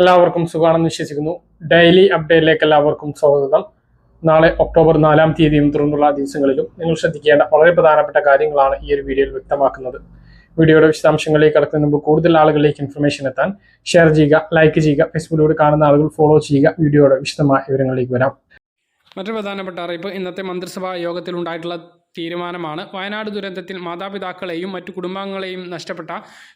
എല്ലാവർക്കും സുഖമാണെന്ന് വിശ്വസിക്കുന്നു. ഡെയിലി അപ്ഡേറ്റിലേക്ക് എല്ലാവർക്കും സ്വാഗതം. നാളെ ഒക്ടോബർ നാലാം തീയതിയും തുടർന്നുള്ള ദിവസങ്ങളിലും നിങ്ങൾ ശ്രദ്ധിക്കേണ്ട വളരെ പ്രധാനപ്പെട്ട കാര്യങ്ങളാണ് ഈ ഒരു വീഡിയോയിൽ വ്യക്തമാക്കുന്നത്. വീഡിയോയുടെ വിശദാംശങ്ങളിലേക്ക് കടക്കുന്നതിന് മുമ്പ് കൂടുതൽ ആളുകളിലേക്ക് ഇൻഫർമേഷൻ എത്താൻ ഷെയർ ചെയ്യുക ലൈക്ക് ചെയ്യുക ഫേസ്ബുക്കിലൂടെ കാണുന്ന ആളുകൾ ഫോളോ ചെയ്യുക വീഡിയോയുടെ വിശദമായ വിവരങ്ങളിലേക്ക് വരാം. മറ്റൊരു പ്രധാനപ്പെട്ട അറിയിപ്പ് ഇന്നത്തെ മന്ത്രിസഭാ യോഗത്തിൽ ഉണ്ടായിട്ടുള്ള തീരുമാനമാണ്. വയനാട് ദുരന്തത്തിൽ മാതാപിതാക്കളെയും മറ്റു കുടുംബാംഗങ്ങളെയും നഷ്ടപ്പെട്ട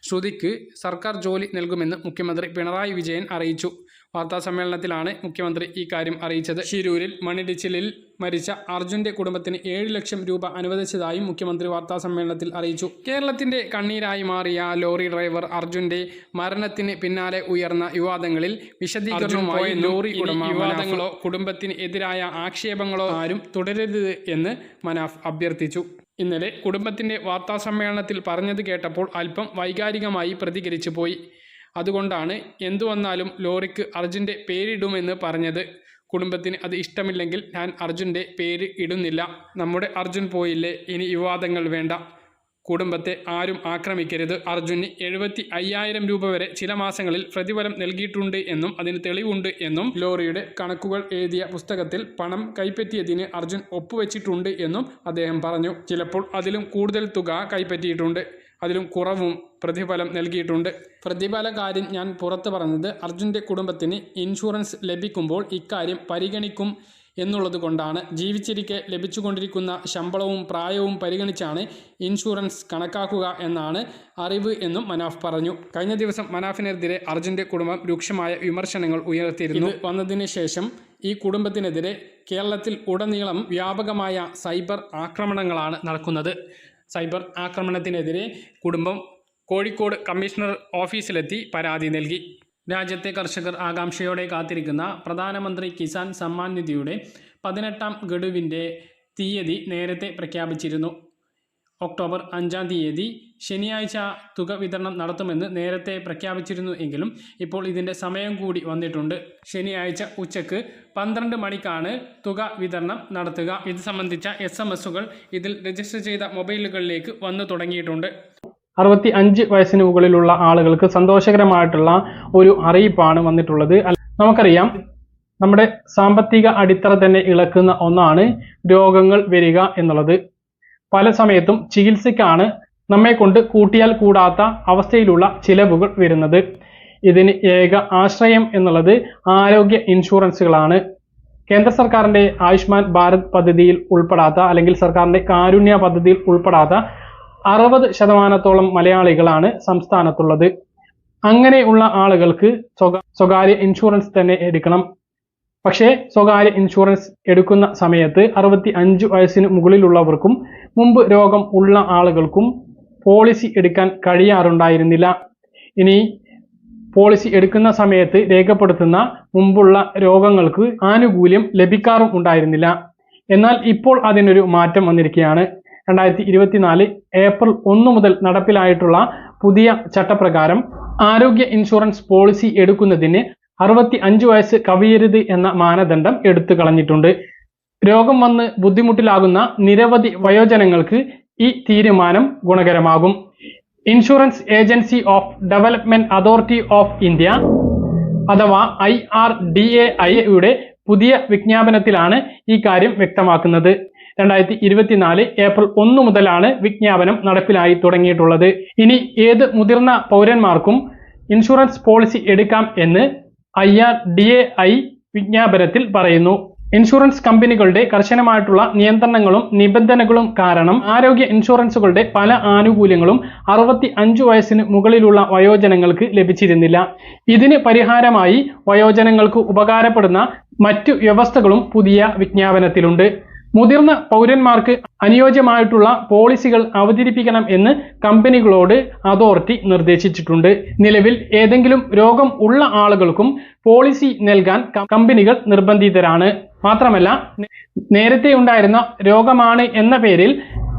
ശ്രുതിക്ക് സർക്കാർ ജോലി നൽകുമെന്ന് മുഖ്യമന്ത്രി പിണറായി വിജയൻ അറിയിച്ചു. വാർത്താ സമ്മേളനത്തിലാണ് മുഖ്യമന്ത്രി ഈ കാര്യം അറിയിച്ചത്. ഷിരൂരിൽ മണിടിച്ചിലിൽ മരിച്ച അർജുന്റെ കുടുംബത്തിന് ഏഴ് ലക്ഷം രൂപ അനുവദിച്ചതായും മുഖ്യമന്ത്രി വാർത്താ സമ്മേളനത്തിൽ അറിയിച്ചു. കേരളത്തിന്റെ കണ്ണീരായി മാറിയ ലോറി ഡ്രൈവർ അർജുന്റെ മരണത്തിന് പിന്നാലെ ഉയർന്ന വിവാദങ്ങളിൽ വിശദീകരണവുമായി ലോറി ഉടമ വിവാദങ്ങളോ കുടുംബത്തിന് എതിരായ ആക്ഷേപങ്ങളോ ആരും തുടരരുത് എന്ന് മനാഫ് അഭ്യർത്ഥിച്ചു. ഇന്നലെ കുടുംബത്തിന്റെ വാർത്താ സമ്മേളനത്തിൽ പറഞ്ഞത് കേട്ടപ്പോൾ അല്പം വൈകാരികമായി പ്രതികരിച്ചു പോയി. അതുകൊണ്ടാണ് എന്തു വന്നാലും ലോറിക്ക് അർജുന്റെ പേരിടുമെന്ന് പറഞ്ഞത്. കുടുംബത്തിന് അത് ഇഷ്ടമില്ലെങ്കിൽ ഞാൻ അർജുന്റെ പേര് ഇടുന്നില്ല. നമ്മുടെ അർജുൻ പോയില്ലേ? ഇനി വിവാദങ്ങൾ വേണ്ട. കുടുംബത്തെ ആരും ആക്രമിക്കരുത്. അർജുന് എഴുപത്തി അയ്യായിരം രൂപ വരെ ചില മാസങ്ങളിൽ പ്രതിഫലം നൽകിയിട്ടുണ്ട് എന്നും അതിന് തെളിവുണ്ട് എന്നും ലോറിയുടെ കണക്കുകൾ എഴുതിയ പുസ്തകത്തിൽ പണം കൈപ്പറ്റിയതിന് അർജുൻ ഒപ്പുവെച്ചിട്ടുണ്ട് എന്നും അദ്ദേഹം പറഞ്ഞു. ചിലപ്പോൾ അതിലും കൂടുതൽ തുക കൈപ്പറ്റിയിട്ടുണ്ട്. അതിലും കുറവും പ്രതിഫലം നൽകിയിട്ടുണ്ട്. പ്രതിഫല കാര്യം ഞാൻ പുറത്തു പറഞ്ഞത് അർജുന്റെ കുടുംബത്തിന് ഇൻഷുറൻസ് ലഭിക്കുമ്പോൾ ഇക്കാര്യം പരിഗണിക്കും എന്നുള്ളത് കൊണ്ടാണ് ജീവിച്ചിരിക്കെ ലഭിച്ചുകൊണ്ടിരിക്കുന്ന ശമ്പളവും പ്രായവും പരിഗണിച്ചാണ് ഇൻഷുറൻസ് കണക്കാക്കുക എന്നാണ് അറിവ് എന്നും മനാഫ് പറഞ്ഞു. കഴിഞ്ഞ ദിവസം മനാഫിനെതിരെ അർജുന്റെ കുടുംബം രൂക്ഷമായ വിമർശനങ്ങൾ ഉയർത്തിയിരുന്നു. വന്നതിന് ശേഷം ഈ കുടുംബത്തിനെതിരെ കേരളത്തിൽ ഉടനീളം വ്യാപകമായ സൈബർ ആക്രമണങ്ങളാണ് നടക്കുന്നത്. സൈബർ ആക്രമണത്തിനെതിരെ കുടുംബം കോഴിക്കോട് കമ്മീഷണർ ഓഫീസിലെത്തി പരാതി നൽകി. രാജ്യത്തെ കർഷകർ ആകാംക്ഷയോടെ കാത്തിരിക്കുന്ന പ്രധാനമന്ത്രി കിസാൻ സമ്മാൻ നിധിയുടെ പതിനെട്ടാം ഗഡുവിന്റെ തീയതി നേരത്തെ പ്രഖ്യാപിച്ചിരുന്നു. ഒക്ടോബർ അഞ്ചാം തീയതി ശനിയാഴ്ച തുക വിതരണം നടത്തുമെന്ന് നേരത്തെ പ്രഖ്യാപിച്ചിരുന്നു എങ്കിലും ഇപ്പോൾ ഇതിന്റെ സമയം കൂടി വന്നിട്ടുണ്ട്. ശനിയാഴ്ച ഉച്ചയ്ക്ക് പന്ത്രണ്ട് മണിക്കാണ് തുക വിതരണം നടത്തുക. ഇത് സംബന്ധിച്ച എസ് ഇതിൽ രജിസ്റ്റർ ചെയ്ത മൊബൈലുകളിലേക്ക് വന്നു തുടങ്ങിയിട്ടുണ്ട്. അറുപത്തി അഞ്ച് വയസ്സിന് മുകളിലുള്ള ആളുകൾക്ക് സന്തോഷകരമായിട്ടുള്ള ഒരു അറിയിപ്പാണ് വന്നിട്ടുള്ളത്. നമുക്കറിയാം നമ്മുടെ സാമ്പത്തിക അടിത്തറ തന്നെ ഇളക്കുന്ന ഒന്നാണ് രോഗങ്ങൾ വരിക എന്നുള്ളത്. പല സമയത്തും ചികിത്സയ്ക്കാണ് നമ്മെ കൊണ്ട് കൂട്ടിയാൽ കൂടാത്ത അവസ്ഥയിലുള്ള ചിലവുകൾ വരുന്നത്. ഇതിന് ഏക ആശ്രയം എന്നുള്ളത് ആരോഗ്യ ഇൻഷുറൻസുകളാണ്. കേന്ദ്ര സർക്കാരിന്റെ ആയുഷ്മാൻ ഭാരത് പദ്ധതിയിൽ ഉൾപ്പെടാത്ത അല്ലെങ്കിൽ സർക്കാരിന്റെ കാരുണ്യ പദ്ധതിയിൽ ഉൾപ്പെടാത്ത അറുപത് ശതമാനത്തോളം മലയാളികളാണ് സംസ്ഥാനത്തുള്ളത്. അങ്ങനെയുള്ള ആളുകൾക്ക് സ്വകാ- സ്വകാര്യ ഇൻഷുറൻസ് തന്നെ എടുക്കണം. പക്ഷേ സ്വകാര്യ ഇൻഷുറൻസ് എടുക്കുന്ന സമയത്ത് അറുപത്തി അഞ്ച് വയസ്സിന് മുകളിലുള്ളവർക്കും മുമ്പ് രോഗം ഉള്ള ആളുകൾക്കും പോളിസി എടുക്കാൻ കഴിയാറുണ്ടായിരുന്നില്ല. ഇനി പോളിസി എടുക്കുന്ന സമയത്ത് രേഖപ്പെടുത്തുന്ന മുമ്പുള്ള രോഗങ്ങൾക്ക് ആനുകൂല്യം ലഭിക്കാറും ഉണ്ടായിരുന്നില്ല. എന്നാൽ ഇപ്പോൾ അതിനൊരു മാറ്റം വന്നിരിക്കുകയാണ്. രണ്ടായിരത്തി ഇരുപത്തിനാല് ഏപ്രിൽ ഒന്ന് മുതൽ നടപ്പിലായിട്ടുള്ള പുതിയ ചട്ടപ്രകാരം ആരോഗ്യ ഇൻഷുറൻസ് പോളിസി എടുക്കുന്നതിന് അറുപത്തി അഞ്ച് വയസ്സ് കവിയരുത് എന്ന മാനദണ്ഡം എടുത്തു കളഞ്ഞിട്ടുണ്ട്. രോഗം വന്ന് ബുദ്ധിമുട്ടിലാകുന്ന നിരവധി വയോജനങ്ങൾക്ക് ഈ തീരുമാനം ഗുണകരമാകും. Insurance agency of development authority of India അഥവാ ഐ ആർ ഡി എ ഐയുടെ പുതിയ വിജ്ഞാപനത്തിലാണ് ഈ കാര്യം വ്യക്തമാക്കുന്നത്. രണ്ടായിരത്തി ഇരുപത്തിനാല് ഏപ്രിൽ ഒന്ന് മുതലാണ് വിജ്ഞാപനം നടപ്പിലായി തുടങ്ങിയിട്ടുള്ളത്. ഇനി ഏത് മുതിർന്ന പൗരന്മാർക്കും ഇൻഷുറൻസ് പോളിസി എടുക്കാം എന്ന് I R D A I വിജ്ഞാപനത്തിൽ പറയുന്നു. ഇൻഷുറൻസ് കമ്പനികളുടെ കർശനമായിട്ടുള്ള നിയന്ത്രണങ്ങളും നിബന്ധനകളും കാരണം ആരോഗ്യ ഇൻഷുറൻസുകളുടെ പല ആനുകൂല്യങ്ങളും അറുപത്തി അഞ്ചു വയസ്സിന് മുകളിലുള്ള വയോജനങ്ങൾക്ക് ലഭിച്ചിരുന്നില്ല. ഇതിന് പരിഹാരമായി വയോജനങ്ങൾക്ക് ഉപകാരപ്പെടുന്ന മറ്റു വ്യവസ്ഥകളും പുതിയ വിജ്ഞാപനത്തിലുണ്ട്. മുതിർന്ന പൗരന്മാർക്ക് അനുയോജ്യമായിട്ടുള്ള പോളിസികൾ അവതരിപ്പിക്കണം എന്ന് കമ്പനികളോട് അതോറിറ്റി നിർദ്ദേശിച്ചിട്ടുണ്ട്. നിലവിൽ ഏതെങ്കിലും രോഗം ഉള്ള ആളുകൾക്കും പോളിസി നൽകാൻ കമ്പനികൾ നിർബന്ധിതരാണ്. മാത്രമല്ല നേരത്തെ ഉണ്ടായിരുന്ന രോഗമാണ് എന്ന പേരിൽ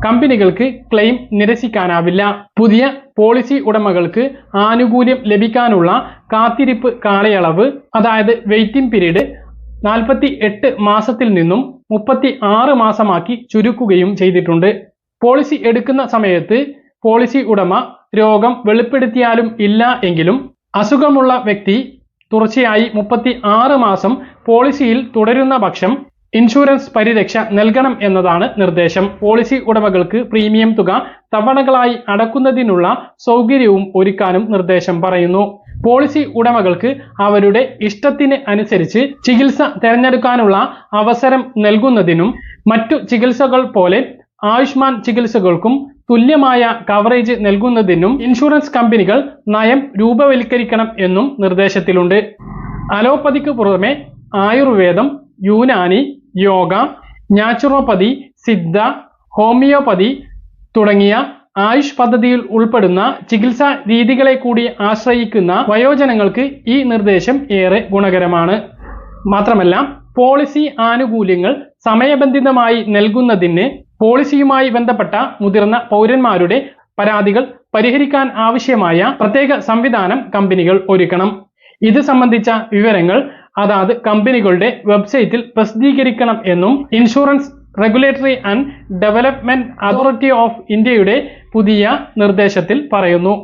കമ്പനികൾക്ക് ക്ലെയിം നിരസിക്കാനാവില്ല. പുതിയ പോളിസി ഉടമകൾക്ക് ആനുകൂല്യം ലഭിക്കാനുള്ള കാത്തിരിപ്പ് കാലയളവ് അതായത് വെയിറ്റിംഗ് പീരീഡ് നാൽപ്പത്തി എട്ട് മാസത്തിൽ നിന്നും മുപ്പത്തി ആറ് മാസമാക്കി ചുരുക്കുകയും ചെയ്തിട്ടുണ്ട്. പോളിസി എടുക്കുന്ന സമയത്ത് പോളിസി ഉടമ രോഗം വെളിപ്പെടുത്തിയാലും ഇല്ല എങ്കിലും അസുഖമുള്ള വ്യക്തി തുടർച്ചയായി മുപ്പത്തി ആറ് മാസം പോളിസിയിൽ തുടരുന്ന പക്ഷം ഇൻഷുറൻസ് പരിരക്ഷ നൽകണം എന്നതാണ് നിർദ്ദേശം. പോളിസി ഉടമകൾക്ക് പ്രീമിയം തുക തവണകളായി അടക്കുന്നതിനുള്ള സൗകര്യവും ഒരുക്കാനും നിർദ്ദേശം പറയുന്നു. പോളിസി ഉടമകൾക്ക് അവരുടെ ഇഷ്ടത്തിന് അനുസരിച്ച് ചികിത്സ തിരഞ്ഞെടുക്കാനുള്ള അവസരം നൽകുന്നതിനും മറ്റു ചികിത്സകൾ പോലെ ആയുഷ്മാൻ ചികിത്സകൾക്കും തുല്യമായ കവറേജ് നൽകുന്നതിനും ഇൻഷുറൻസ് കമ്പനികൾ നയം രൂപവൽക്കരിക്കണം എന്നും നിർദ്ദേശത്തിലുണ്ട്. അലോപ്പതിക്ക് പുറമെ ആയുർവേദം യൂനാനി യോഗ നാച്ചുറോപ്പതി സിദ്ധ ഹോമിയോപ്പതി തുടങ്ങിയ ആയുഷ് പദ്ധതിയിൽ ഉൾപ്പെടുന്ന ചികിത്സാ രീതികളെ കൂടി ആശ്രയിക്കുന്ന വയോജനങ്ങൾക്ക് ഈ നിർദ്ദേശം ഏറെ ഗുണകരമാണ്. മാത്രമല്ല പോളിസി ആനുകൂല്യങ്ങൾ സമയബന്ധിതമായി നൽകുന്നതിന് പോളിസിയുമായി ബന്ധപ്പെട്ട മുതിർന്ന പൗരന്മാരുടെ പരാതികൾ പരിഹരിക്കാൻ ആവശ്യമായ പ്രത്യേക സംവിധാനം കമ്പനികൾ ഒരുക്കണം. ഇത് സംബന്ധിച്ച വിവരങ്ങൾ അതാത് കമ്പനികളുടെ വെബ്സൈറ്റിൽ പ്രസിദ്ധീകരിക്കണം എന്നും insurance regulatory and development authority of ഇന്ത്യയുടെ പുതിയ നിർദ്ദേശത്തിൽ പറയുന്നു.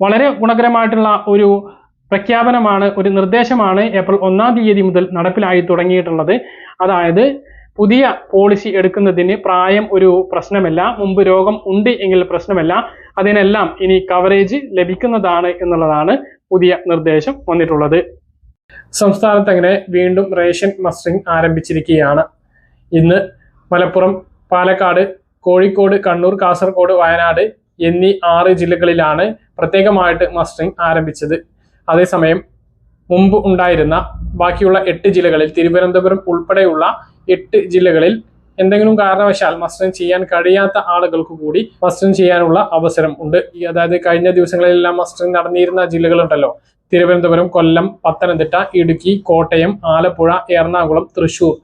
വളരെ ഗുണകരമായിട്ടുള്ള ഒരു പ്രഖ്യാപനമാണ് ഒരു നിർദ്ദേശമാണ് ഏപ്രിൽ ഒന്നാം തീയതി മുതൽ നടപ്പിലായി തുടങ്ങിയിട്ടുള്ളത്. അതായത് പുതിയ പോളിസി എടുക്കുന്നതിന് പ്രായം ഒരു പ്രശ്നമല്ല മുമ്പ് രോഗം ഉണ്ട് എങ്കിൽ പ്രശ്നമല്ല അതിനെല്ലാം ഇനി കവറേജ് ലഭിക്കുന്നതാണ് എന്നുള്ളതാണ് പുതിയ നിർദ്ദേശം വന്നിട്ടുള്ളത്. സംസ്ഥാനത്ത് അങ്ങനെ വീണ്ടും റേഷൻ മസ്റ്ററിംഗ് ആരംഭിച്ചിരിക്കുകയാണ്. ഇന്ന് മലപ്പുറം പാലക്കാട് കോഴിക്കോട് കണ്ണൂർ കാസർഗോഡ് വയനാട് എന്നീ ആറ് ജില്ലകളിലാണ് പ്രത്യേകമായിട്ട് മസ്റ്ററിംഗ് ആരംഭിച്ചത്. അതേസമയം മുമ്പ് ഉണ്ടായിരുന്ന ബാക്കിയുള്ള എട്ട് ജില്ലകളിൽ തിരുവനന്തപുരം ഉൾപ്പെടെയുള്ള എട്ട് ജില്ലകളിൽ എന്തെങ്കിലും കാരണവശാൽ മസ്റ്ററിംഗ് ചെയ്യാൻ കഴിയാത്ത ആളുകൾക്ക് കൂടി മസ്റ്ററിംഗ് ചെയ്യാനുള്ള അവസരം ഉണ്ട്. അതായത് കഴിഞ്ഞ ദിവസങ്ങളിലെല്ലാം മസ്റ്ററിംഗ് നടന്നിരുന്ന ജില്ലകളുണ്ടല്ലോ. തിരുവനന്തപുരം കൊല്ലം പത്തനംതിട്ട ഇടുക്കി കോട്ടയം ആലപ്പുഴ എറണാകുളം തൃശൂർ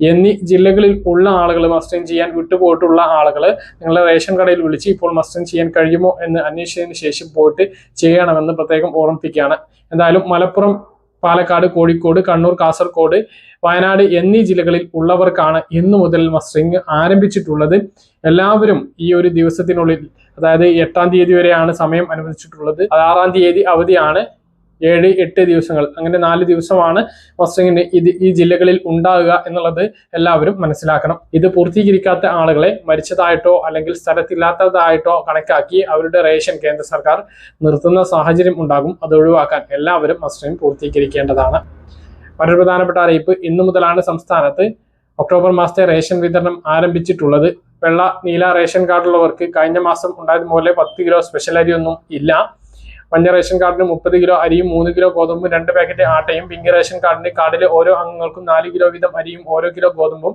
എന്നീ ജില്ലകളിൽ ഉള്ള ആളുകൾ മസ്റ്ററിങ് ചെയ്യാൻ വിട്ടുപോയിട്ടുള്ള ആളുകൾ നിങ്ങളുടെ റേഷൻ കടയിൽ വിളിച്ച് ഇപ്പോൾ മസ്റ്ററിങ് ചെയ്യാൻ കഴിയുമോ എന്ന് അന്വേഷിച്ചതിന് ശേഷം പോയിട്ട് ചെയ്യണമെന്ന് പ്രത്യേകം ഓർമ്മിപ്പിക്കുകയാണ്. എന്തായാലും മലപ്പുറം പാലക്കാട് കോഴിക്കോട് കണ്ണൂർ കാസർകോട് വയനാട് എന്നീ ജില്ലകളിൽ ഉള്ളവർക്കാണ് ഇന്നു മുതൽ മസ്റ്ററിങ് ആരംഭിച്ചിട്ടുള്ളത്. എല്ലാവരും ഈ ഒരു ദിവസത്തിനുള്ളിൽ അതായത് എട്ടാം തീയതി വരെയാണ് സമയം അനുവദിച്ചിട്ടുള്ളത്. ആറാം തീയതി അവധിയാണ്. ഏഴ് എട്ട് ദിവസങ്ങൾ. അങ്ങനെ നാല് ദിവസമാണ് മസ്റ്ററിംഗിന് ഇത് ഈ ജില്ലകളിൽ ഉണ്ടാകുക എന്നുള്ളത് എല്ലാവരും മനസ്സിലാക്കണം. ഇത് പൂർത്തീകരിക്കാത്ത ആളുകളെ മരിച്ചതായിട്ടോ അല്ലെങ്കിൽ സ്ഥലത്തില്ലാത്തതായിട്ടോ കണക്കാക്കി അവരുടെ റേഷൻ കേന്ദ്ര സർക്കാർ നിർത്തുന്ന സാഹചര്യം ഉണ്ടാകും. അത് ഒഴിവാക്കാൻ എല്ലാവരും മസ്റ്ററിംഗ് പൂർത്തീകരിക്കേണ്ടതാണ്. മറ്റൊരു പ്രധാനപ്പെട്ട അറിയിപ്പ്. ഇന്നു മുതലാണ് സംസ്ഥാനത്ത് ഒക്ടോബർ മാസത്തെ റേഷൻ വിതരണം ആരംഭിച്ചിട്ടുള്ളത്. വെള്ള നീല റേഷൻ കാർഡുള്ളവർക്ക് കഴിഞ്ഞ മാസം ഉണ്ടായതുപോലെ പത്ത് കിലോ സ്പെഷ്യൽ അരിയൊന്നും ഇല്ല. മഞ്ഞ റേഷൻ കാർഡിന് മുപ്പത് കിലോ അരിയും മൂന്ന് കിലോ ഗോതമ്പും രണ്ട് പാക്കറ്റ് ആട്ടയും. പിങ്ക് റേഷൻ കാർഡിന് കാർഡിലെ ഓരോ അംഗങ്ങൾക്കും നാല് കിലോ വീതം അരിയും ഓരോ കിലോ ഗോതമ്പും.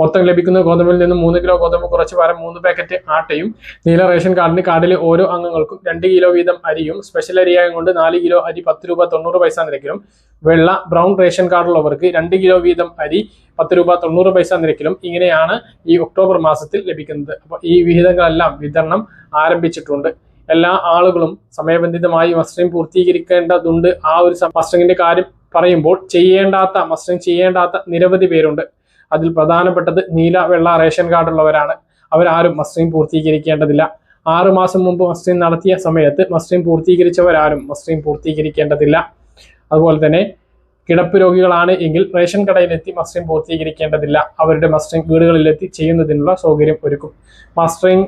മൊത്തം ലഭിക്കുന്ന ഗോതമ്പിൽ നിന്ന് മൂന്ന് കിലോ ഗോതമ്പ് കുറച്ച് പകരം മൂന്ന് പാക്കറ്റ് ആട്ടയും. നീല റേഷൻ കാർഡിന് കാർഡിലെ ഓരോ അംഗങ്ങൾക്കും രണ്ട് കിലോ വീതം അരിയും. സ്പെഷ്യൽ അരിയായ കൊണ്ട് നാല് കിലോ അരി പത്ത് രൂപ തൊണ്ണൂറ് പൈസ നിരക്കിലും. വെള്ള ബ്രൗൺ റേഷൻ കാർഡുള്ളവർക്ക് രണ്ട് കിലോ വീതം അരി പത്ത് രൂപ തൊണ്ണൂറ് പൈസ നിരക്കിലും. ഇങ്ങനെയാണ് ഈ ഒക്ടോബർ മാസത്തിൽ ലഭിക്കുന്നത്. അപ്പോൾ ഈ വിഹിതങ്ങളെല്ലാം വിതരണം ആരംഭിച്ചിട്ടുണ്ട്. എല്ലാ ആളുകളും സമയബന്ധിതമായി മസ്റ്ററിംഗ് പൂർത്തീകരിക്കേണ്ടതുണ്ട്. ആ ഒരു മസ്റ്ററിങ്ങിന്റെ കാര്യം പറയുമ്പോൾ ചെയ്യേണ്ടാത്ത മസ്റ്ററിംഗ് ചെയ്യേണ്ടാത്ത നിരവധി പേരുണ്ട്. അതിൽ പ്രധാനപ്പെട്ടത് നീല വെള്ള റേഷൻ കാർഡുള്ളവരാണ്. അവരാരും മസ്റ്ററിംഗ് പൂർത്തീകരിക്കേണ്ടതില്ല. ആറു മാസം മുമ്പ് മസ്റ്ററിംഗ് നടത്തിയ സമയത്ത് മസ്റ്ററിംഗ് പൂർത്തീകരിച്ചവരാരും മസ്റ്ററിംഗ് പൂർത്തീകരിക്കേണ്ടതില്ല. അതുപോലെ തന്നെ കിടപ്പ് രോഗികളാണ് എങ്കിൽ റേഷൻ കടയിലെത്തി മസ്റ്ററിംഗ് പൂർത്തീകരിക്കേണ്ടതില്ല. അവരുടെ മസ്റ്ററിംഗ് വീടുകളിലെത്തി ചെയ്യുന്നതിനുള്ള സൗകര്യം ഒരുക്കും. മസ്റ്ററിംഗ്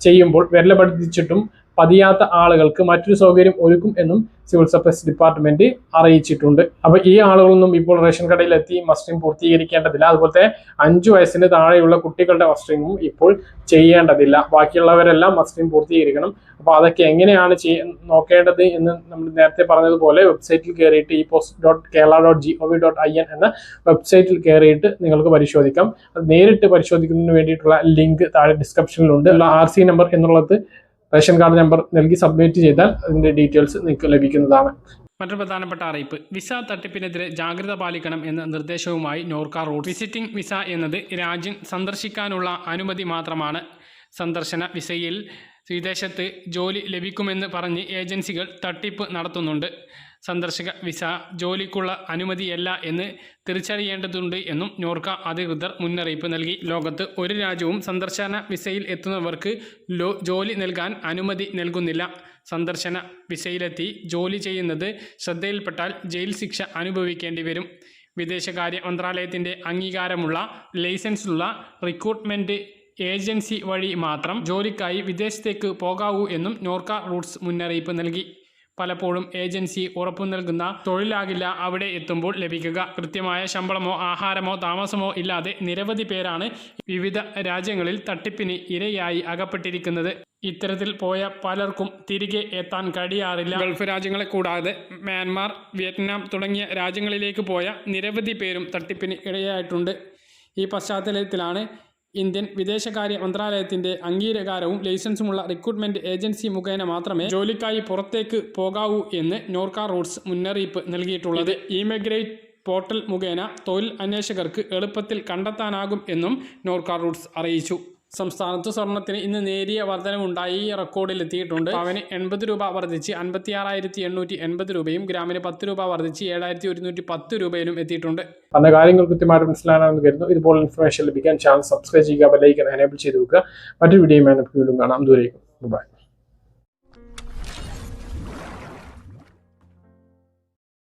ചെയ്യുമ്പോൾ വിരൽ പഠിച്ചിട്ടും പതിയാത്ത ആളുകൾക്ക് മറ്റൊരു സൗകര്യം ഒരുക്കും എന്നും സിവിൽ സപ്ലൈസ് ഡിപ്പാർട്ട്മെന്റ് അറിയിച്ചിട്ടുണ്ട്. അപ്പൊ ഈ ആളുകളൊന്നും ഇപ്പോൾ റേഷൻ കടയിൽ എത്തി മസ്റ്ററിംഗ് പൂർത്തീകരിക്കേണ്ടതില്ല. അതുപോലത്തെ അഞ്ചു വയസ്സിന് താഴെയുള്ള കുട്ടികളുടെ മസ്റ്ററിംഗും ഇപ്പോൾ ചെയ്യേണ്ടതില്ല. ബാക്കിയുള്ളവരെല്ലാം മസ്റ്ററിംഗ് പൂർത്തീകരിക്കണം. അപ്പോൾ അതൊക്കെ എങ്ങനെയാണ് നോക്കേണ്ടത് എന്ന് നമ്മൾ നേരത്തെ പറഞ്ഞതുപോലെ വെബ്സൈറ്റിൽ കയറിയിട്ട് e post dot Kerala dot G O V dot I N എന്ന വെബ്സൈറ്റിൽ കയറിയിട്ട് നിങ്ങൾക്ക് പരിശോധിക്കാം. അത് നേരിട്ട് പരിശോധിക്കുന്നതിന് വേണ്ടിയിട്ടുള്ള ലിങ്ക് താഴെ ഡിസ്ക്രിപ്ഷനിലുണ്ട് ആർ സി നമ്പർ എന്നുള്ളത് റേഷൻ കാർഡ് നമ്പർ നൽകി സബ്മിറ്റ് ചെയ്താൽ അതിന്റെ ഡീറ്റെയിൽസ് നിങ്ങൾക്ക് ലഭിക്കുന്നതാണ്. മറ്റൊരു പ്രധാനപ്പെട്ട അറിയിപ്പ്. വിസ തട്ടിപ്പിനെതിരെ ജാഗ്രത പാലിക്കണം എന്ന നിർദ്ദേശവുമായി നോർക്ക റോഡ് വിസിറ്റിംഗ് വിസ എന്നത് രാജ്യം സന്ദർശിക്കാനുള്ള അനുമതി മാത്രമാണ്. സന്ദർശന വിസയിൽ വിദേശത്ത് ജോലി ലഭിക്കുമെന്ന് പറഞ്ഞ് ഏജൻസികൾ തട്ടിപ്പ് നടത്തുന്നുണ്ട്. സന്ദർശക വിസ ജോലിക്കുള്ള അനുമതിയല്ല എന്ന് തിരിച്ചറിയേണ്ടതുണ്ട് എന്നും നോർക്ക അധികൃതർ മുന്നറിയിപ്പ് നൽകി. ലോകത്ത് ഒരു രാജ്യവും സന്ദർശന വിസയിൽ എത്തുന്നവർക്ക് ജോലി നൽകാൻ അനുമതി നൽകുന്നില്ല. സന്ദർശന വിസയിലെത്തി ജോലി ചെയ്യുന്നത് ശ്രദ്ധയിൽപ്പെട്ടാൽ ജയിൽ ശിക്ഷ അനുഭവിക്കേണ്ടി വരും. വിദേശകാര്യ മന്ത്രാലയത്തിന്റെ അംഗീകാരമുള്ള ലൈസൻസുള്ള റിക്രൂട്ട്മെന്റ് ഏജൻസി വഴി മാത്രം ജോലിക്കായി വിദേശത്തേക്ക് പോകാവൂ എന്നും നോർക്ക റൂട്ട്സ് മുന്നറിയിപ്പ് നൽകി. പലപ്പോഴും ഏജൻസി ഉറപ്പു നൽകുന്ന തൊഴിലാകില്ല അവിടെ എത്തുമ്പോൾ ലഭിക്കുക. കൃത്യമായ ശമ്പളമോ ആഹാരമോ താമസമോ ഇല്ലാതെ നിരവധി പേരാണ് വിവിധ രാജ്യങ്ങളിൽ തട്ടിപ്പിന് ഇരയായി അകപ്പെട്ടിരിക്കുന്നത്. ഇത്തരത്തിൽ പോയ പലർക്കും തിരികെ എത്താൻ കഴിയാറില്ല. ഗൾഫ് രാജ്യങ്ങളെ കൂടാതെ മ്യാൻമാർ വിയറ്റ്നാം തുടങ്ങിയ രാജ്യങ്ങളിലേക്ക് പോയ നിരവധി പേരും തട്ടിപ്പിന് ഇടയായിട്ടുണ്ട് ഈ പശ്ചാത്തലത്തിലാണ് ഇന്ത്യൻ വിദേശകാര്യ മന്ത്രാലയത്തിന്റെ അംഗീകാരവും ലൈസൻസുമുള്ള റിക്രൂട്ട്മെന്റ് ഏജൻസി മുഖേന മാത്രമേ ജോലിക്കായി പുറത്തേക്ക് പോകാവൂ എന്ന് നോർക്ക റൂട്ട്സ് മുന്നറിയിപ്പ് നൽകിയിട്ടുള്ളത്. ഇമിഗ്രേറ്റ് പോർട്ടൽ മുഖേന തൊഴിൽ അന്വേഷകർക്ക് എളുപ്പത്തിൽ കണ്ടെത്താനാകും എന്നും നോർക്ക റൂട്ട്സ് അറിയിച്ചു. സംസ്ഥാനത്ത് സ്വർണത്തിന് ഇന്ന് നേരിയ വർധനവുണ്ടായി റെക്കോർഡിലെത്തിയിട്ടുണ്ട്. പവന് എൺപത് രൂപ വർദ്ധിച്ച് അൻപത്തി ആറായിരത്തി എണ്ണൂറ്റി എൺപത് രൂപയും ഗ്രാമിന് പത്ത് രൂപ വർദ്ധിച്ച് ഏഴായിരത്തി ഒരുന്നൂറ്റി പത്ത് രൂപയിലും എത്തിയിട്ടുണ്ട്. പല കാര്യങ്ങൾ കൃത്യമായിട്ട് മനസ്സിലാണെന്ന് കരുതുന്നു. ഇതുപോലെ ഇൻഫർമേഷൻ ലഭിക്കാൻ ചാനൽ സബ്സ്ക്രൈബ് ചെയ്യുക ബെല്ലൈക്കൻ എനേബിൾ ചെയ്ത് വെക്കുക. മറ്റൊരു വീണ്ടും കാണാം. ദൂരേക്കും ബൈ